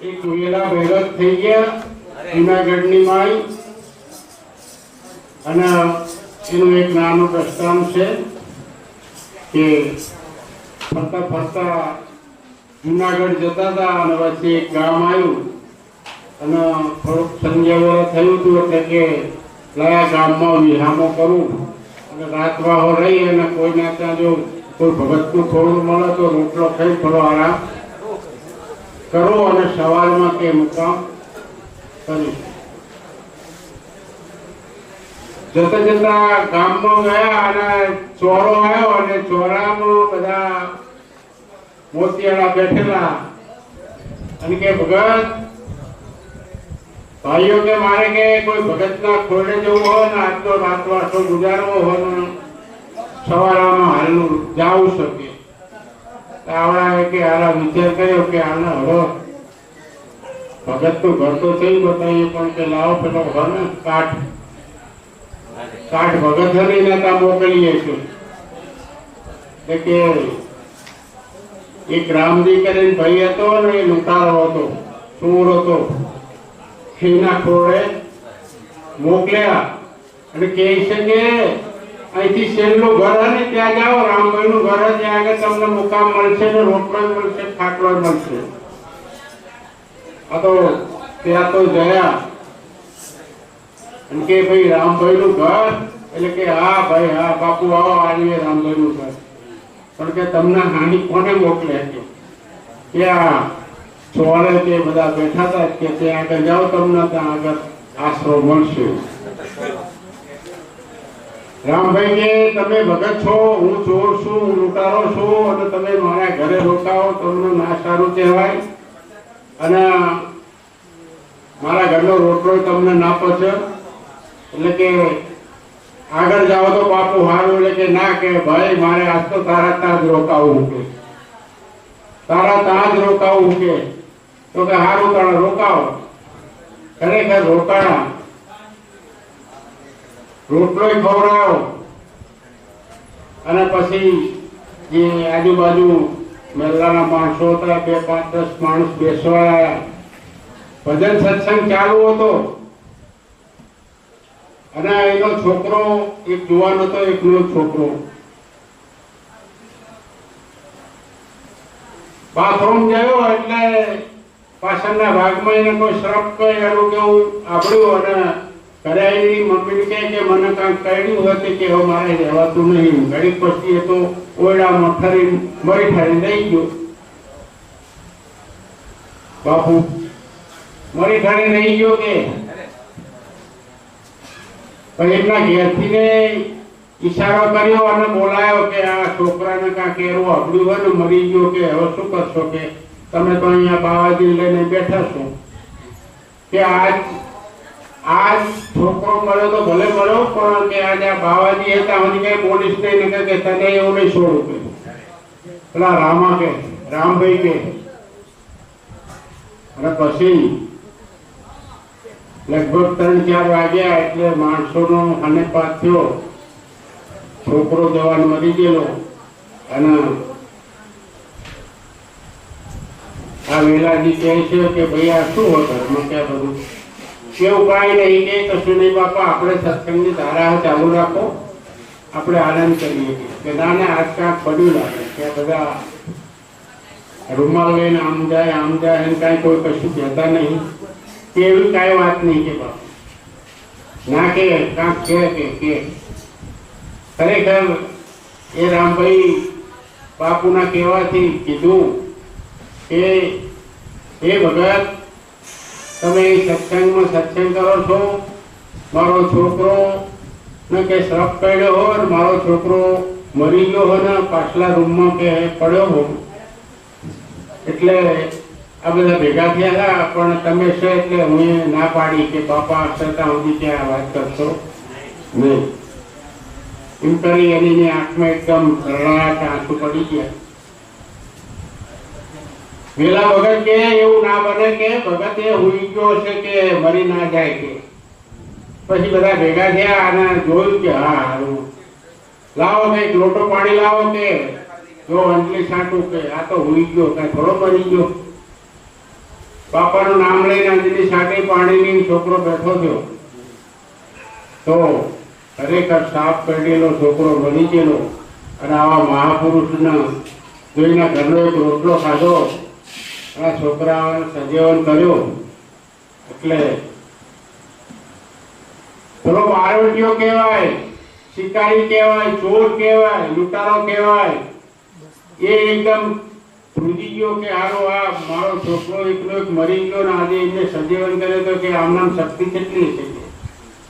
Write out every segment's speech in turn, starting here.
એક વેલા ભેગા થઈ ગયા જુનાગઢની માઈ અને એનું એક નાનું પ્રસ્થાન છે કે ફરતા ફરતા જુનાગઢ જતા હતા અને વચ્ચે એક ગામ આવ્યું. અને થોડુંક સંજયવર થયું હતું એટલે કે કયા ગામમાં વિહામો કરું. અને રાતવાહો રહી અને કોઈના ત્યાં જો કોઈ ભગતનું થોડું મળે તો રોટલો ખાઈ થોડો આરામ. કરો અને સવારમાં તે મુકામ કરી જતા જતા ગામમાં ગયા અને ચોરો આવ્યો અને ચોરામાં બધા મોતિયાળા બેઠેલા. અને કે, ભગત, ભાઈઓ કે, મારે કે કોઈ ભગતના ખોરડે જવું હોય ને આજનો રાત વાસો ગુજારવો હોય ને, સવારમાં હાલનું જાવું શકે આવડા કે આલા વિચાર કર્યો કે આને હવે ભગત તો ઘર તો થઈ બતાવીએ પણ કે લાવો પેલો ઘર ને, કાઠ. કાઠ ભગત હરીને ત્યાં મોકલીએ છીએ. કે એક રામજી કરીને ભાઈ હતો ને, એ લુટારો હતો, ચોર હતો. એના ખોળે મોકલ્યા અને કહે છે કે અહીંથી છેલ્લું ઘર અને ત્યાં જાઓ રામભાઈ નું ઘર હે આગળ તમને મુકામ મળશે ને રોટલો મળશે, ખાટલો મળશે. તો ત્યાં તો ગયા એમ કે ભાઈ રામભાઈ નું ઘર? એટલે કે, હા ભાઈ, હા, બાપુ, આવો આવીએ રામભાઈ નું ઘર. પણ કે તમને હાની કોને મોકલે? છે આ ચોરે તે બધા બેઠા હતા, કે ત્યાં આગળ જાઓ, તમને ત્યાં આગળ આશરો મળશે. રામભાઈ તમે ભગત છો, હું ચોર છું, હું લૂંટારો છું અને તમે મારા ઘરે રોકાવો તમને ના સારું કહેવાય. અને મારા ઘરનો રોટલો તમને ના પચે એટલે કે આગળ જાઓ તો બાપુ હારું, એટલે કે ના કે, ભાઈ, મારે આજ તો તારા ત્યાં જ રોકાવું કે તારા ત્યાં જ રોકાવું કે તો કે હારું, તારા રોકાવો ખરેખર રોકાણા. રોટલો ખવડાવો. અને પછી જે આજુબાજુ મેલાના માણસો હતા, બે પાંચ દસ માણસ બેસવા ભજન સત્સંગ ચાલુ હતો. અને એનો છોકરો, એક જુવાન હતો, એકનો છોકરો. બાથરૂમ ગયો એટલે પાછળના ભાગમાં એને કોઈ શ્રપ કઈ એનું કેવું આભળ્યું અને ઘરે મમ્મી કહે કે મને કાંઈક કર્યું હતું કે હવે મારે રહેવાતું નહીં. ઘડીક પછી તો ઓરડામાં ફરી મરી ફરી લઈ ગયો. બાપુ, મરી ફરી નહીં ગયો કે? પણ એમના ઘેરથી ને ઈશારો કર્યો અને બોલાયો કે આ છોકરાને કાંઈક એવું અગડ્યું હોય ને મરી ગયો કે, હવે શું કરશો કે? તમે તો અહીંયા બાવાજી લઈને બેઠા છો. કે આજ આજ છોકરો મળ્યો તો ભલે મળ્યો, પણ કે આજે બાવાજી હતા, હજી કઈ પોલીસ નહીં ને કે તને એવું નહીં છોડું કે પેલા રામા કે, રામભાઈ કે અને પછી લગભગ ત્રણ ચાર વાગ્યા એટલે માણસોનો અનેપાત થયો. છોકરો જવાન મરી ગયેલો અને આ વેલાજી કહે છે કે ભાઈ આ શું હતું? ક્યાં બધું કેવું ઉપાય નહીં કે કશું નહીં બાપા? આપણે સત્સંગની ધારા ચાલુ રાખો. આપણે આનંદ કરીએ કે ના ના આજ કાંક પડ્યું લાગે કે બધા રૂમાલ લઈને આમ જાય આમ જાય એમ કાંઈ કોઈ કશું કહેતા નહીં. કે એવી કાંઈ વાત નહીં કે બાપા. ના કે, કાંક કે કે કે. ખરેખર એ રામભાઈ બાપુના કહેવાથી કીધું કે એ ભગત તમે સત્સંગમાં સત્સંગ કરો છો? મારો છોકરો ને કે શ્રપ પડ્યો હોય મારો છોકરો મરી ગયો હોય ને પાછલા રૂમમાં કે પડ્યો હોય. એટલે આ બધા ભેગા થયા હતા, પણ તમે છે એટલે હું ના પાડી કે બાપા છતાં સુધી ત્યાં વાત કરશો? નહીં. એમ કરી એની આંખમાં એકદમ રણાટ આંસુ પડી ગયા. વેલા ભગત કે, એવું ના બને કે, ભગત એ હુઈ ગયો છે કે, મરી ના જાય કે. પછી બધા ભેગા થયા અને જોયું કે, હા, હારું. લાવો કે એક લોટો પાણી લાવો કે, જો અંજલી છાંટું કે, આ તો હુઈ ગયો, કાંઈ થોડો મરી ગયો. બાપાનું નામ લઈને અંજલી સાથે પાણીની છોકરો બેઠો થયો. તો ખરેખર સાપ કરેલો છોકરો બની ગયેલો. અને આવા મહાપુરુષના જોઈને ઘરનો એક રોટલો ખાધો. આ છોકરાઓને સજીવન કર્યો એટલે પેલો બારવટીઓ કહેવાય, શિકારી કહેવાય, ચોર કહેવાય, લૂંટારો કહેવાય. એ એકદમ ધ્રુજી ગયો કે હારો આ મારો છોકરો એકલો એક મરી ગયો ને આજે એમને સજીવન કરે તો કે આમનામ શક્તિ કેટલી છે?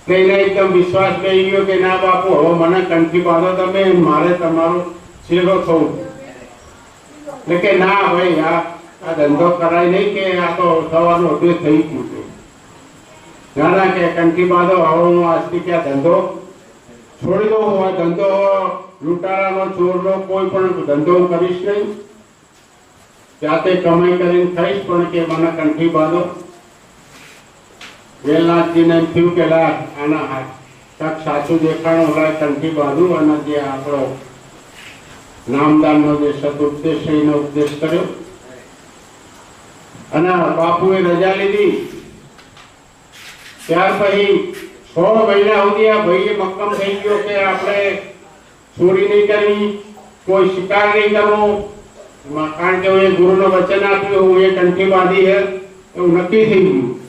એટલે એને એકદમ વિશ્વાસ થઈ ગયો કે ના બાપુ, હવે મને કંઠી બાંધો તમે, મારે તમારો ચેલો થવું. એટલે કે ના ભાઈ, આ આ ધંધો કરાય નહીં કે આ તો થવાનો અભ્યાસ થઈ ગયું છે. ના ના કે કંઠી બાંધો હવે હું આજથી કે ધંધો? છોડી દઉં આ ધંધો લૂંટારાનો, ચોરનો કોઈ પણ ધંધો હું કરીશ નહીં. જાતે કમાઈ કરીને ખાઈશ, પણ કે મને કંઠી બાંધો. વેલનાથજીને એમ થયું કે લા આના કાંઈક સાચું દેખાણો ઓલા કંઠી બાંધું અને જે આપણો નામદાનનો જે સદુપદેશ એનો ઉપદેશ કર્યો. અને બાપુએ રજા લીધી. ત્યાર પછી છ મહિના સુધી આ ભાઈએ મક્કમ થઈ ગયો કે આપણે ચોરી નહીં કરવી, કોઈ શિકાર નહીં કરવો. એમાં કારણ કે હું એ ગુરુનું વચન આપ્યું, હું એ કંઠી બાંધી છે, એવું નક્કી થઈ ગયું.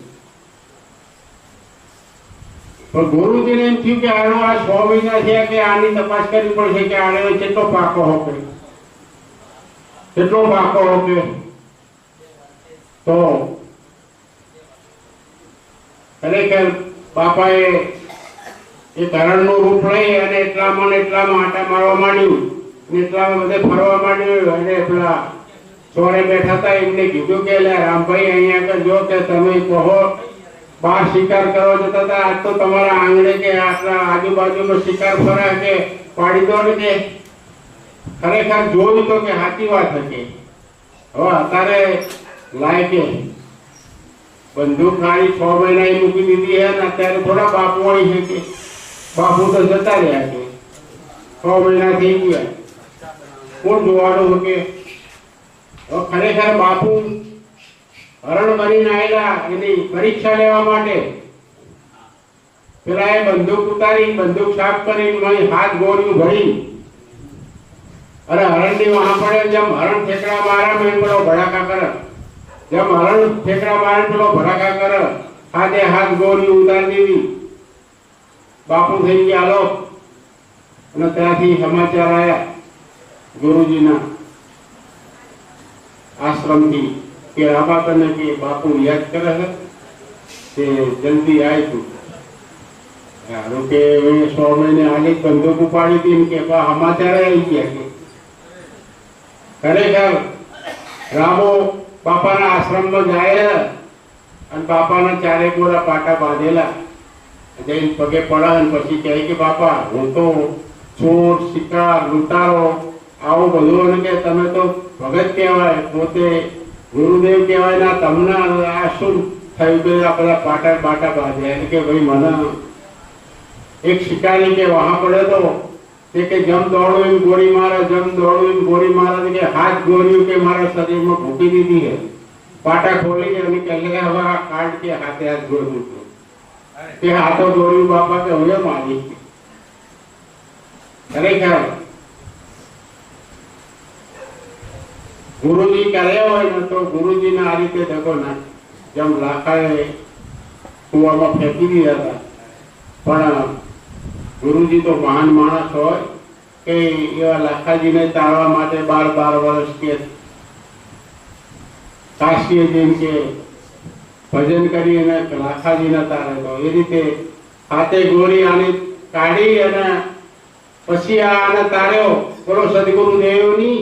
પણ ગુરુજીને એમ થયું કે આનો આ છ મહિના થયા કે આની તપાસ કરવી પડશે કે આને કેટલો પાકો હોકે? કેટલો પાકો હોકે? તો ખરેખર બાપાએ એ ધરણનું રૂપ લઈ અને એટલામાં ને એટલામાં આટા મારવા માંડ્યું ને એટલામાં બધે ફરવા માંડ્યું અને પેલા ચોરે બેઠા હતા, એમને કીધું કે, લે રામભાઈ, અહીંયા આગળ જો કે તમે કહો, બહાર શિકાર કરવા જતા હતા, આજ તો તમારા આંગણે કે આટલા આજુબાજુનો શિકાર ફરા કે પાડી દો ને કે. ખરેખર જોયું તો કે સાચી વાત હતી. હવે અત્યારે લાયકે બંદૂક ખાલી છ મહિના એ મૂકી દીધી હે ને અત્યારે થોડા બાપુ હોય છે કે બાપુ તો જતા રહ્યા છે. છ મહિના થઈ ગયા. કોણ જોવાનું કે ખરેખર બાપુ હરણ બનીને આવેલા એની પરીક્ષા લેવા માટે. પેલા એ બંદૂક ઉતારી, બંદૂક સાફ કરી મારી હાથ ગોળ્યું ભરી. અરે હરણની વહાં પડે જેમ હરણ ઠેકડા મારા મેં પેલો ભડાકા કરે. જેમ હરણ ઠેકડા મારે પેલો ભરાકા કર. હાથે હાથ ગોરી ઉતારી દીધી બાપુ થઈ ગયા લો અને ત્યાંથી સમાચાર આવ્યા ગુરુજીના આશ્રમથી કે આબા તને કે બાપુ યાદ કરે છે? તે જલ્દી આવી તું. કારણ કે સો મહિને આગળ બંદૂક ઉપાડી હતી કે સમાચાર આવી ગયા ખરેખર રામો બાપાના આશ્રમમાં જાય અને બાપાના ચારે ગોરા પાટા બાંધેલા. જઈને પગે પડે અને પછી કહે કે, બાપા, હું તો ચોર, શિકાર, લૂંટારો, આવું બધું અને કે તમે તો ભગત કહેવાય, પોતે ગુરુદેવ કહેવાય, ના, તમને આ શું થયું કે આ પાટા બાટા બાંધ્યા. એટલે કે, ભાઈ, મને એક શિકારી કે વહા પડ્યો તો તે કે જમ દોડું ગોળી મારે, જમ દોડું ગોળી મારે કે હાથ ગોળ્યું કે મારા શરીરમાં ભૂકી દીધી હે પાટા ખોલી અને કે લે, હવે આ કાર્ડ કે હાથે હાથ ગોળ્યું છે. તે હાથો દોડ્યું, બાપા કે હવે મારી ખરેખર ગુરુજી કરે હોય ને તો ગુરુજીને આ રીતે દગો ના જેમ લાખાએ કુવામાં ફેંકી દીધા હતા. પણ ગુરુજી તો મહાન માણસ હોય કે એવા લાખાજીને તારવા માટે બાર બાર વર્ષ કે કાશીએ જેમ કે ભજન કરી અને લાખાજીને તારે તો એ રીતે હાથે ગોળી આની કાઢી અને પછી આને તાર્યો બોલો સદગુરુ દેવની